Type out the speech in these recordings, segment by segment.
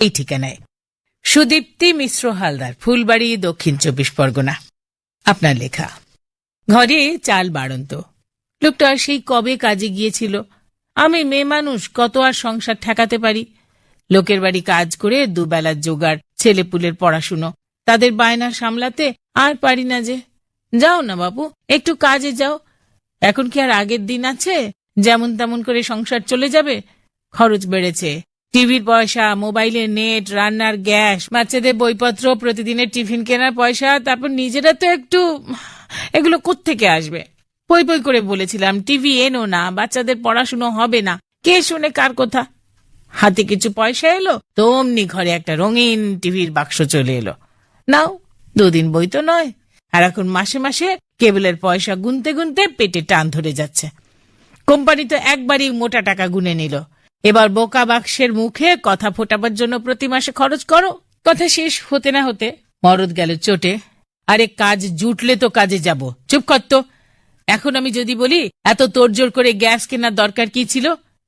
এই ঠিকানায়। সুদীপ্তি মিশ্র হালদার, ফুলবাড়ি, দক্ষিণ চব্বিশ পরগনা। আপনার লেখা। ঘরে চাল বাড়ন্ত। লোকটা সেই কবে কাজে গিয়েছিল? আমি মেয়ে মানুষ, কত আর সংসার ঠেকাতে পারি? লোকের বাড়ি কাজ করে দুবেলার জোগাড়, ছেলেপুলের পড়াশুনো। তাদের বায়না সামলাতে আর পারি না যে। যাও না বাবু একটু কাজে যাও। এখন কি আর আগের দিন আছে? যেমন তেমন করে সংসার চলে যাবে? খরচ বেড়েছে। টিভির পয়সা, মোবাইলের নেট রান্নার গ্যাস, বাচ্চাদের বইপত্র, প্রতিদিনের টিফিন কেনার পয়সা, তারপর নিজেরা তো একটু, এগুলো কোত্থেকে আসবে? পই পই করে বলেছিলাম, টিভি এনো না, বাচ্চাদের পড়াশুনো হবে না, কে শুনে কার কথা? হাতে কিছু পয়সা এলো, তো অমনি ঘরে একটা রঙিন টিভির বাক্স চলে এলো। নাও, দুদিন বই তো নয়, আর এখন মাসে মাসে কেবলের পয়সা গুনতে গুনতে পেটে টান ধরে যাচ্ছে। কোম্পানি তো একবারই মোটা টাকা গুনে নিল। এবার বোকা বাক্সের মুখে কথা ফোটাবার জন্য প্রতি মাসে খরচ করো। কথা শেষ হতে না হতে মরদ গেল চোটে। আরে কাজ জুটলে তো কাজে যাব। চুপ করতো এখন আমি যদি বলি, এত তোড়জোড় করে গ্যাস কেনার দরকার কি ছিল?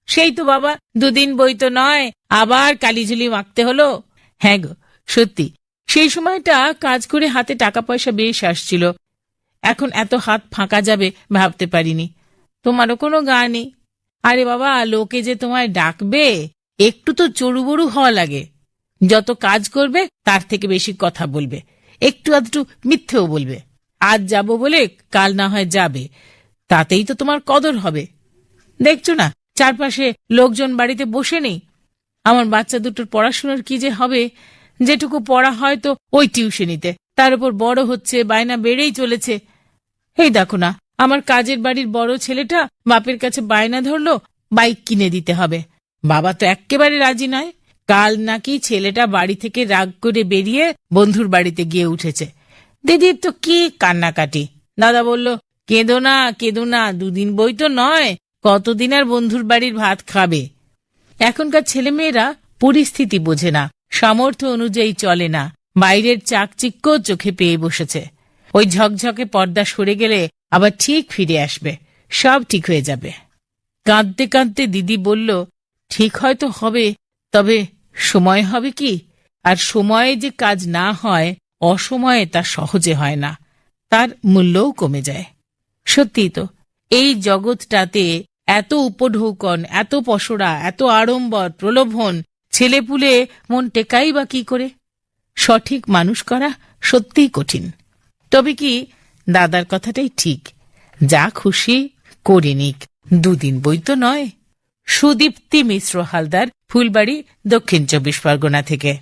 সেই তো বাবা, দুদিন বই তো নয়, আবার কালিঝুলি মাখতে হলো। হ্যাঁ গো, সত্যি। সেই সময়টা কাজ করে হাতে টাকা পয়সা বেশ আসছিল। এখন এত হাত ফাঁকা যাবে ভাবতে পারিনি। তোমারও কোনো গা নেই। আরে বাবা, লোকে যে তোমায় ডাকবে, একটু তো চড়ুবড়ু হওয়া লাগে। যত কাজ করবে, তার থেকে বেশি কথা বলবে। একটু আধটু মিথ্যেও বলবে। আজ যাব বলে কাল না হয় যাবে। তাতেই তো তোমার কদর হবে। দেখছ না, চারপাশে লোকজন বাড়িতে বসে নেই। আমার বাচ্চা দুটোর পড়াশোনার কি যে হবে? যেটুকু পড়া হয় তো ওই টিউশনিতে। তার উপর বড় হচ্ছে, বায়না বেড়েই চলেছে। এই দেখো না আমার কাজের বাড়ির বড় ছেলেটা বাপের কাছে বায়না ধরলো, বাইক কিনে দিতে হবে। বাবা তো এক্কেবারে রাজি নয়। কাল নাকি ছেলেটা বাড়ি থেকে রাগ করে বেরিয়ে বন্ধুর বাড়িতে গিয়ে উঠেছে। দিদির তো কি কান্নাকাটি। দাদা বলল, কেঁদো না কেঁদো না, দুদিন বই তো নয়, কতদিন আর বন্ধুর বাড়ির ভাত খাবে? এখনকার ছেলেমেয়েরা পরিস্থিতি বোঝে না, সামর্থ্য অনুযায়ী চলে না, বাইরের চাকচিক্য চোখে পেয়ে বসেছে। ওই ঝকঝকে পর্দা সরে গেলে আবার ঠিক ফিরে আসবে। সব ঠিক হয়ে যাবে। কাঁদতে কাঁদতে দিদি বলল, ঠিক হয়তো হবে, তবে সময় হবে কি? আর সময়ে যে কাজ না হয়, অসময়ে তা সহজে হয় না। তার মূল্যও কমে যায়। সত্যি তো, এই জগৎটাতে এত উপঢৌকন, এত পসরা এত আড়ম্বর, প্রলোভন, ছেলেপুলে মন টেকাই বা কি করে? সঠিক মানুষ করা সত্যিই কঠিন। তবে কি দাদার কথাটাই ঠিক। যা খুশি করে নিক দুদিন বই তো নয়। সুদীপ্তি মিশ্র হালদার, ফুলবাড়ি, দক্ষিণ চব্বিশ পরগনা থেকে।